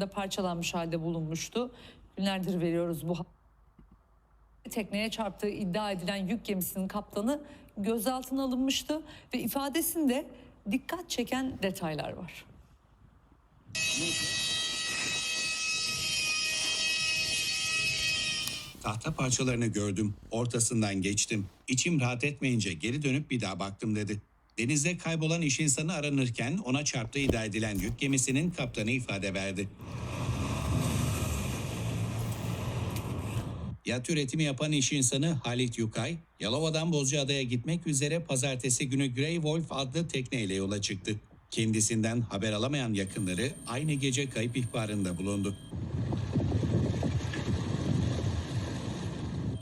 civarında parçalanmış halde bulunmuştu. Günlerdir veriyoruz bu tekneye çarptığı iddia edilen yük gemisinin kaptanı gözaltına alınmıştı ve ifadesinde dikkat çeken detaylar var. Tahta parçalarını gördüm, ortasından geçtim. İçim rahat etmeyince geri dönüp bir daha baktım dedi. Denizde kaybolan iş insanı aranırken ona çarptığı iddia edilen yük gemisinin kaptanı ifade verdi. Yat üretimi yapan iş insanı Halit Yukay, Yalova'dan Bozcaada'ya gitmek üzere pazartesi günü Grey Wolf adlı tekneyle yola çıktı. Kendisinden haber alamayan yakınları aynı gece kayıp ihbarında bulundu.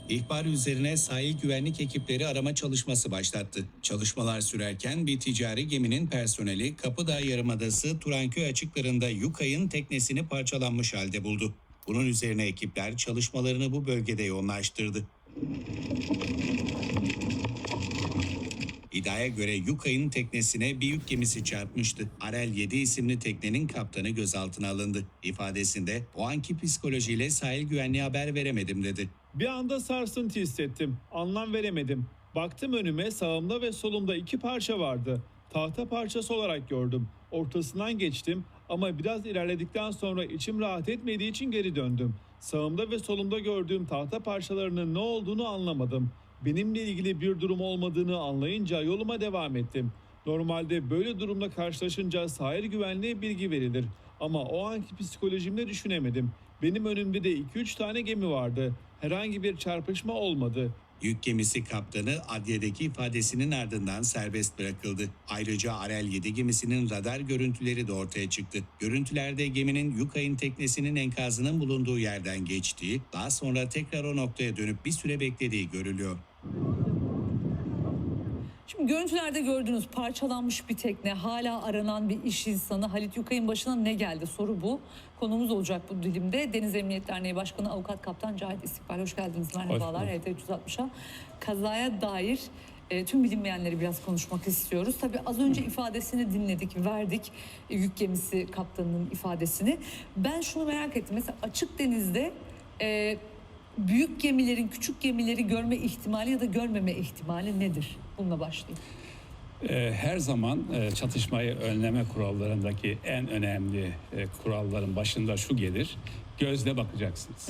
İhbar üzerine sahil güvenlik ekipleri arama çalışması başlattı. Çalışmalar sürerken bir ticari geminin personeli Kapıdağ Yarımadası Turanköy açıklarında Yukay'ın teknesini parçalanmış halde buldu. Bunun üzerine ekipler çalışmalarını bu bölgede yoğunlaştırdı. İddiaya göre Yukay'ın teknesine bir yük gemisi çarpmıştı. Arel 7 isimli teknenin kaptanı gözaltına alındı. İfadesinde o anki psikolojiyle sahil güvenliği haber veremedim dedi. Bir anda sarsıntı hissettim. Anlam veremedim. Baktım önüme sağımda ve solumda iki parça vardı. Tahta parçası olarak gördüm. Ortasından geçtim ama biraz ilerledikten sonra içim rahat etmediği için geri döndüm. Sağımda ve solumda gördüğüm tahta parçalarının ne olduğunu anlamadım. Benimle ilgili bir durum olmadığını anlayınca yoluma devam ettim. Normalde böyle durumla karşılaşınca sahil güvenliğe bilgi verilir. Ama o anki psikolojimle düşünemedim. Benim önümde de 2-3 tane gemi vardı. Herhangi bir çarpışma olmadı. Yük gemisi kaptanı adliyedeki ifadesinin ardından serbest bırakıldı. Ayrıca Arel 7 gemisinin radar görüntüleri de ortaya çıktı. Görüntülerde geminin Yukay'ın teknesinin enkazının bulunduğu yerden geçtiği, daha sonra tekrar o noktaya dönüp bir süre beklediği görülüyor. Şimdi görüntülerde gördüğünüz parçalanmış bir tekne, hala aranan bir iş insanı Halit Yukay'ın başına ne geldi? Soru bu. Konumuz olacak bu dilimde. Deniz Emniyet Derneği Başkanı Avukat Kaptan Cahit İstikbal. Hoş geldiniz. Merhabalar. HT 360'a. Kazaya dair e, tüm bilinmeyenleri biraz konuşmak istiyoruz. Tabii az önce ifadesini dinledik, verdik. E, yük gemisi kaptanının ifadesini. Ben şunu merak ettim. Mesela açık denizde e, büyük gemilerin küçük gemileri görme ihtimali ya da görmeme ihtimali nedir? Bununla başlayayım. Ee, Her zaman e, çatışmayı önleme kurallarındaki en önemli e, kuralların başında şu gelir. Gözle bakacaksınız.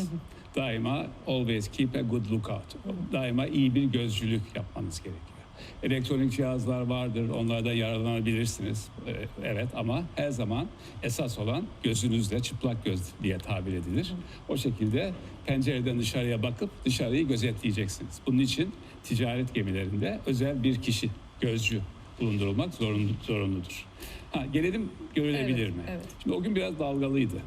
Daima always keep a good lookout. Daima iyi bir gözcülük yapmanız gerekiyor. Elektronik cihazlar vardır, onlardan yararlanabilirsiniz. Ee, Evet ama her zaman esas olan gözünüzle çıplak göz diye tabir edilir. O şekilde pencereden dışarıya bakıp dışarıyı gözetleyeceksiniz. Bunun için ticaret gemilerinde özel bir kişi, gözcü bulundurulmak zorunlu, zorunludur. Ha, gelelim görülebilir Evet, mi? evet. Şimdi o gün biraz dalgalıydı.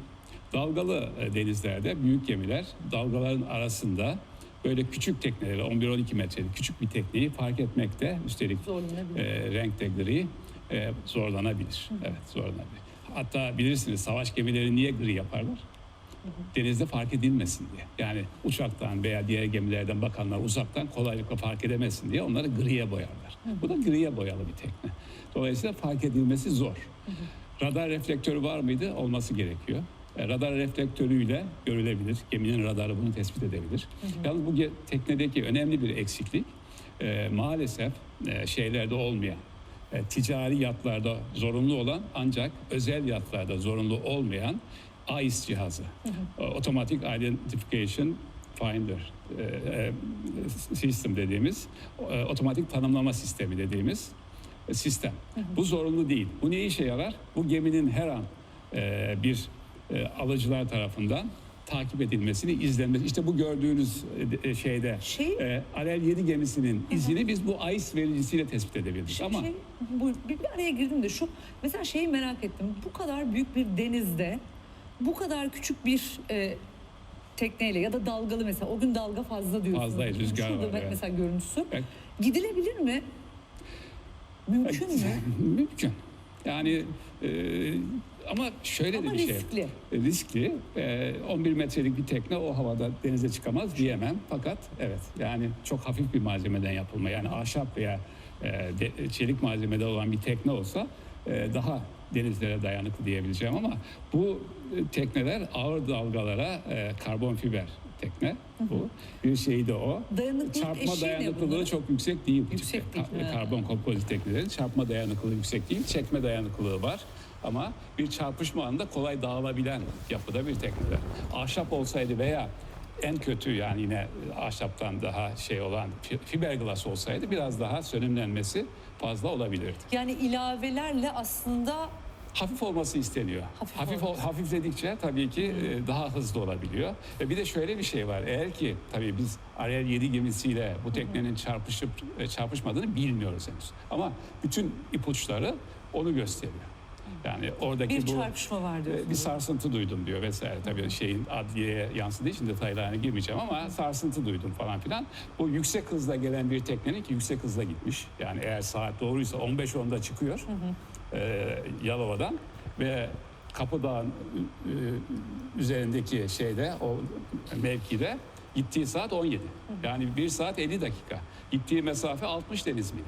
Dalgalı e, denizlerde büyük gemiler dalgaların arasında böyle küçük tekneleri 11-12 metrelik küçük bir tekneyi fark etmekte üstelik e, renk gri e, zorlanabilir. Evet zorlanabilir. Hatta bilirsiniz savaş gemileri niye gri yaparlar? Denizde fark edilmesin diye. Yani uçaktan veya diğer gemilerden bakanlar uzaktan kolaylıkla fark edemesin diye onları griye boyarlar. Bu da griye boyalı bir tekne. Dolayısıyla fark edilmesi zor. Radar reflektörü var mıydı? Olması gerekiyor. E, Radar reflektörüyle görülebilir. Geminin radarı bunu tespit edebilir. Yalnız bu teknedeki önemli bir eksiklik e, maalesef e, şeylerde olmayan, e, ticari yatlarda zorunlu olan ancak özel yatlarda zorunlu olmayan AIS cihazı. E, Automatic Identification Finder e, e, System dediğimiz, e, otomatik tanımlama sistemi dediğimiz e, sistem. Bu zorunlu değil. Bu ne işe yarar? Bu geminin her an e, bir e, alıcılar tarafından takip edilmesini, izlenmesi. İşte bu gördüğünüz e, e, şeyde Şey- e, Arel 7 gemisinin izini biz bu AIS vericisiyle tespit edebildik. Şey, Ama şey, bu, bir, bir araya girdim de şu mesela şeyi merak ettim. Bu kadar büyük bir denizde bu kadar küçük bir e, tekneyle ya da dalgalı mesela o gün dalga fazla diyorsunuz. Fazlaydı, rüzgar Şurada var, evet. mesela görüntüsü. Evet. Gidilebilir mi? Mümkün mü? Mümkün. Yani e, ama şöyle Ama de bir şey. riskli. Riskli. E, 11 metrelik bir tekne o havada denize çıkamaz diyemem. Fakat evet yani çok hafif bir malzemeden yapılma yani ahşap veya e, de- çelik malzemede olan bir tekne olsa e, daha denizlere dayanıklı diyebileceğim ama bu e, tekneler ağır dalgalara e, karbon fiber tekne bu. Bir şey de o. Dayanıklılık Çarpma dayanıklılığı çok yüksek değil Yüksek değil, Ka- he. Karbon kompozit teknelerin çarpma dayanıklılığı yüksek değil. Çekme dayanıklılığı var. Ama bir çarpışma anında kolay dağılabilen yapıda bir tekneler. Ahşap olsaydı veya en kötü yani yine ahşaptan daha şey olan fi- fiberglass olsaydı biraz daha sönümlenmesi fazla olabilirdi. Yani ilavelerle aslında Hafif olması isteniyor. Hafif Hafif, ol- hafifledikçe tabii ki e, daha hızlı olabiliyor. Ve bir de şöyle bir şey var. Eğer ki tabii biz Ariel 7 gemisiyle bu teknenin çarpışıp e, çarpışmadığını bilmiyoruz henüz. Ama bütün ipuçları onu gösteriyor. Yani oradaki bir bu çarpışma var e, diyorsunuz. bir sarsıntı duydum diyor vesaire. Tabii şeyin adliyeye yansıdığı için detaylarına girmeyeceğim ama sarsıntı duydum falan filan. Bu yüksek hızla gelen bir teknenin ki yüksek hızla gitmiş. Yani eğer saat doğruysa 15-10'da çıkıyor e, Yalova'dan ve Kapıdağ'ın e, üzerindeki şeyde o mevkide gittiği saat 17. Yani 1 saat 50 dakika. Gittiği mesafe 60 deniz mili.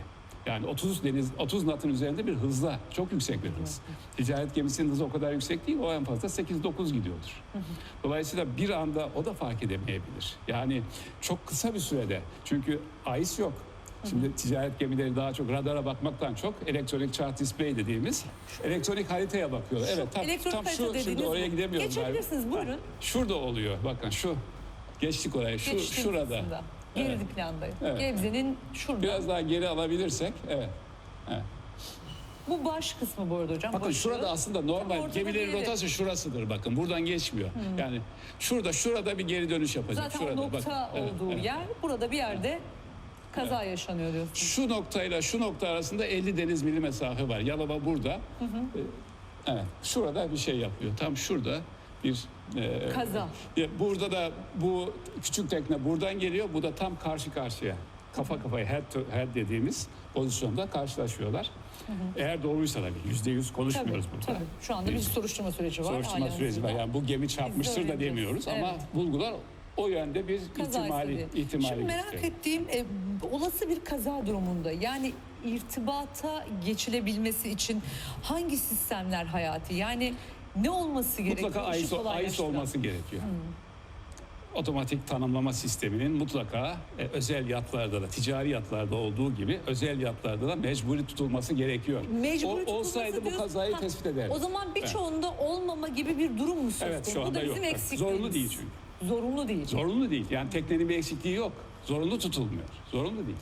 Yani 30 deniz 30 knot'un üzerinde bir hızla çok yüksek bir hız. Ticaret gemisinin hızı o kadar yüksek değil. O en fazla 8-9 gidiyordur. Dolayısıyla bir anda o da fark edemeyebilir. Yani çok kısa bir sürede. Çünkü ice yok. Şimdi ticaret gemileri daha çok radara bakmaktan çok elektronik chart display dediğimiz elektronik haritaya bakıyorlar. Evet tam, Elektronik tam harita şu dediğiniz şimdi oraya bu. gidemiyorum. Geçebilirsiniz, buyurun. Şurada oluyor. Bakın şu. Geçtik oraya. Şu Geçtiğimiz şurada. kısımda. Geri Evet. plandayım. Evet. Gebze'nin şurada. Biraz daha geri alabilirsek. Evet. evet. Bu baş kısmı bu arada hocam. Bakın başı. şurada aslında Tam normal ortada gemilerin bir yeri. rotası şurasıdır bakın. Buradan geçmiyor. Yani şurada şurada bir geri dönüş yapacak. Zaten şurada, o nokta bakın. Evet, olduğu evet. yer burada bir yerde kaza yaşanıyor diyorsunuz. Şu noktayla şu nokta arasında 50 deniz mili mesafe var. Yalova burada. Ee, Evet. Şurada bir şey yapıyor. Tam şurada bir e, Kaza. ya burada da bu küçük tekne buradan geliyor. Bu da tam karşı karşıya. Kafa kafaya head to head dediğimiz pozisyonda karşılaşıyorlar. Eğer doğruysa tabii yüzde yüz Tabii, konuşmuyoruz burada. tabii. Şu anda bir soruşturma süreci var. Soruşturma süreci var. Yani bu gemi çarpmıştır da demiyoruz ama Evet. bulgular o yönde bir Kaza ihtimali ihtimali Şimdi merak gösteriyor. ettiğim e, olası bir kaza durumunda yani irtibata geçilebilmesi için hangi sistemler hayati? Yani ne olması gerekiyor? Mutlaka AIS kolaylaştıran. olması gerekiyor. Otomatik tanımlama sisteminin mutlaka e, özel yatlarda da, ticari yatlarda olduğu gibi özel yatlarda da mecburi tutulması gerekiyor. Mecburi O- tutulması olsaydı bu diyorsun. kazayı Ha, tespit ederdi. O zaman birçoğunda olmama gibi bir durum mu söz konusu? Evet şu Bu da yok. bizim Evet, eksikliğimiz. Zorunlu değil çünkü. Zorunlu değil. Zorunlu değil. Yani teknenin bir eksikliği yok. Zorunlu tutulmuyor. Zorunlu değil.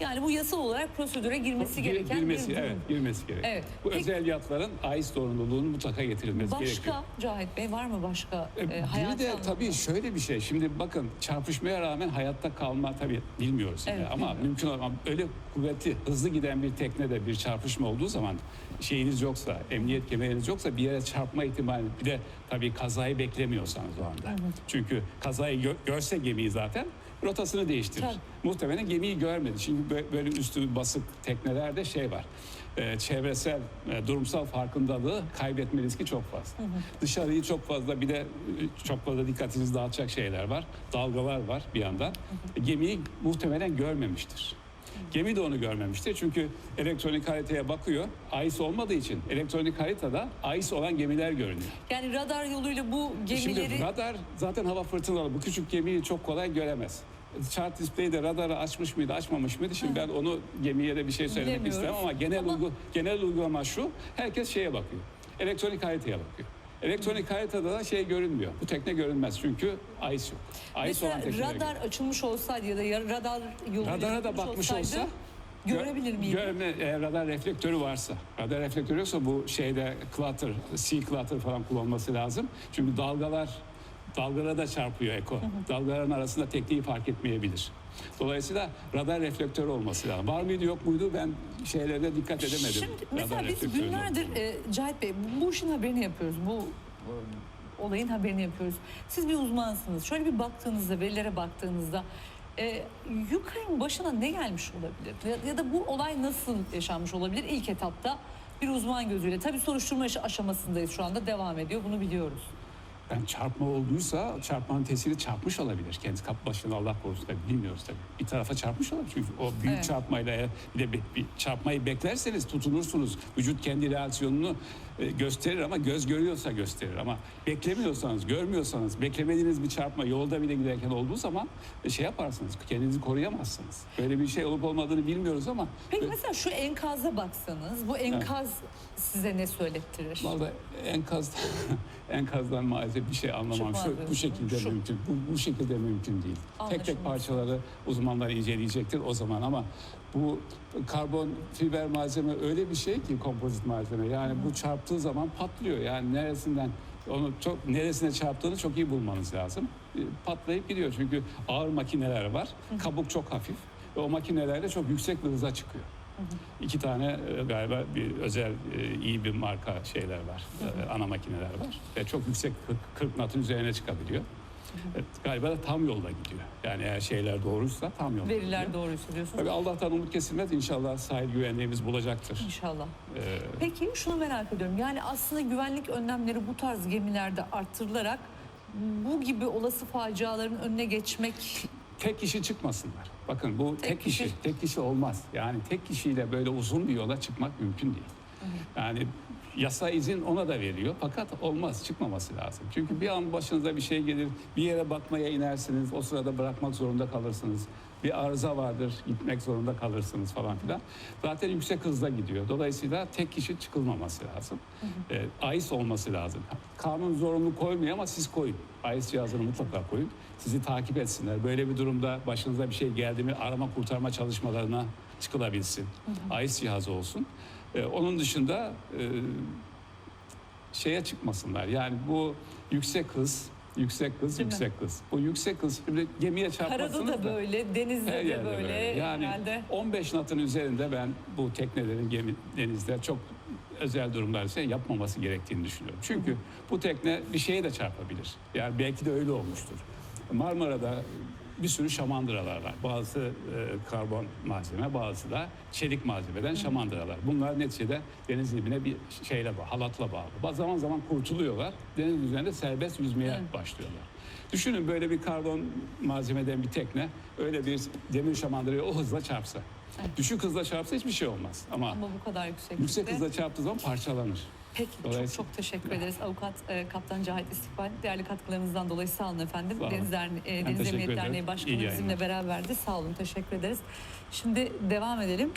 Yani bu yasal olarak prosedüre girmesi Gir- gereken girmesi, bir durum. evet, girmesi gerekiyor. Evet. Bu Peki- özel yatların AIS zorunluluğunun mutlaka getirilmesi gerekiyor. Başka Cahit Bey var mı başka E, e, Bir hayati de anlamda? tabii şöyle bir şey. Şimdi bakın çarpışmaya rağmen hayatta kalma tabii bilmiyoruz. yine Evet, ama mümkün olan öyle kuvvetli, hızlı giden bir teknede bir çarpışma olduğu zaman şeyiniz yoksa, emniyet kemeriniz yoksa bir yere çarpma ihtimali bir de tabii kazayı beklemiyorsanız o anda. Çünkü kazayı gö- görse gemiyi zaten rotasını değiştirir. Tabii. Muhtemelen gemiyi görmedi. Çünkü bö- böyle üstü basık teknelerde şey var. e, çevresel, e, durumsal farkındalığı kaybetme riski çok fazla. Dışarıyı çok fazla bir de e, çok fazla dikkatinizi dağıtacak şeyler var. Dalgalar var bir yandan. Gemiyi muhtemelen görmemiştir. Gemi de onu görmemiştir. Çünkü elektronik haritaya bakıyor. AIS olmadığı için elektronik haritada AIS olan gemiler görünüyor. Yani radar yoluyla bu gemileri Şimdi radar zaten hava fırtınalı. Bu küçük gemiyi çok kolay göremez. Chart display'de radarı açmış mıydı, açmamış mıydı? Şimdi ben onu gemiye de bir şey söylemek istemem ama genel Ama- uygu, genel uygulama şu. Herkes şeye bakıyor. Elektronik haritaya bakıyor. Elektronik haritada da şey görünmüyor. Bu tekne görünmez çünkü AIS yok. Olan mesela tekneler radar açılmış olsaydı ya da ya radar yoluyla Radara da bakmış olsaydı, olsa görebilir miyim? Görme, eğer radar reflektörü varsa. Radar reflektörü yoksa bu şeyde clutter, sea clutter falan kullanması lazım. Çünkü dalgalar dalgalara da çarpıyor eko. Dalgaların arasında tekneyi fark etmeyebilir. Dolayısıyla radar reflektörü olması lazım. Var mıydı yok muydu ben şeylerde dikkat edemedim. Şimdi mesela radar biz reflektörünün günlerdir e, Cahit Bey bu işin haberini yapıyoruz. Bu e, olayın haberini yapıyoruz. Siz bir uzmansınız. Şöyle bir baktığınızda, verilere baktığınızda e, Yukarı'nın başına ne gelmiş olabilir? Ya, ya da bu olay nasıl yaşanmış olabilir ilk etapta? Bir uzman gözüyle. Tabii soruşturma aş- aşamasındayız şu anda devam ediyor. Bunu biliyoruz. Yani çarpma olduysa çarpmanın tesiri çarpmış olabilir. Kendi kap başına Allah korusun tabii bilmiyoruz tabii. Bir tarafa çarpmış olabilir. Çünkü o büyük Evet. çarpmayla bir de bir, bir çarpmayı beklerseniz tutunursunuz. Vücut kendi reaksiyonunu e, gösterir ama göz görüyorsa gösterir. Ama beklemiyorsanız, görmüyorsanız, beklemediğiniz bir çarpma yolda bile giderken olduğu zaman e, şey yaparsınız. Kendinizi koruyamazsınız. Böyle bir şey olup olmadığını bilmiyoruz ama Peki mesela şu enkaza baksanız bu enkaz size ne söylettirir? Vallahi enkaz enkazdan maalesef bir şey anlamam. Şu, bu şekilde Şu- mümkün. Bu, bu şekilde mümkün değil. Tek tek Anlaşılmaz. parçaları uzmanlar inceleyecektir o zaman ama bu karbon fiber malzeme öyle bir şey ki kompozit malzeme. Yani bu çarptığı zaman patlıyor. Yani neresinden onu çok neresine çarptığını çok iyi bulmanız lazım. E, Patlayıp gidiyor çünkü ağır makineler var. Kabuk çok hafif ve o makinelerle çok yüksek bir hıza çıkıyor. İki tane e, galiba bir özel e, iyi bir marka şeyler var. e, Ana makineler var. Ve çok yüksek 40, 40 knotun üzerine çıkabiliyor. Evet, galiba da tam yolda gidiyor. Yani eğer şeyler doğruysa tam yolda Veriler gidiyor. doğruysa diyorsunuz. Tabii Allah'tan umut kesilmez. İnşallah sahil güvenliğimiz bulacaktır. İnşallah. Ee, Peki şunu merak ediyorum. Yani aslında güvenlik önlemleri bu tarz gemilerde arttırılarak bu gibi olası faciaların önüne geçmek tek kişi çıkmasınlar. Bakın bu Tek tek, kişi, kişi. tek kişi olmaz. Yani tek kişiyle böyle uzun bir yola çıkmak mümkün değil. Yani yasa izin ona da veriyor fakat olmaz çıkmaması lazım. Çünkü bir an başınıza bir şey gelir, bir yere bakmaya inersiniz, o sırada bırakmak zorunda kalırsınız. Bir arıza vardır, gitmek zorunda kalırsınız falan filan. Zaten yüksek hızla gidiyor. Dolayısıyla tek kişi çıkılmaması lazım. Ee, AIS olması lazım. Kanun zorunlu koymuyor ama siz koyun. AIS cihazını mutlaka koyun. Sizi takip etsinler. Böyle bir durumda başınıza bir şey geldi mi arama kurtarma çalışmalarına çıkılabilsin. AIS cihazı olsun. Ee, onun dışında e, şeye çıkmasınlar. Yani bu yüksek hız, yüksek hız, Değil mi? yüksek hız. Bu yüksek hız şimdi gemiye çarpmasınız karada da böyle, denizde her de böyle, böyle. Yani herhalde. 15 knotun üzerinde ben bu teknelerin gemi denizde çok özel durumlar ise yapmaması gerektiğini düşünüyorum. Çünkü bu tekne bir şeye de çarpabilir. Yani belki de öyle olmuştur. Marmara'da bir sürü şamandıralar var. Bazısı e, karbon malzeme, bazısı da çelik malzemeden şamandıralar. Bunlar neticede deniz dibine bir şeyle bağlı, halatla bağlı. Bazı zaman zaman kurtuluyorlar. Deniz üzerinde serbest yüzmeye başlıyorlar. Düşünün böyle bir karbon malzemeden bir tekne öyle bir demir şamandıraya o hızla çarpsa. Düşük hızla çarpsa hiçbir şey olmaz. Ama, Ama bu kadar yüksek. yüksek hızla çarptığı zaman parçalanır. Peki çok çok teşekkür ederiz. Avukat e, Kaptan Cahit İstikbal değerli katkılarınızdan dolayı sağ olun efendim. Sağ olun. Deniz, Derne- e, Deniz Emniyet. Derneği Başkanı bizimle beraberdi. Sağ olun teşekkür ederiz. Şimdi devam edelim.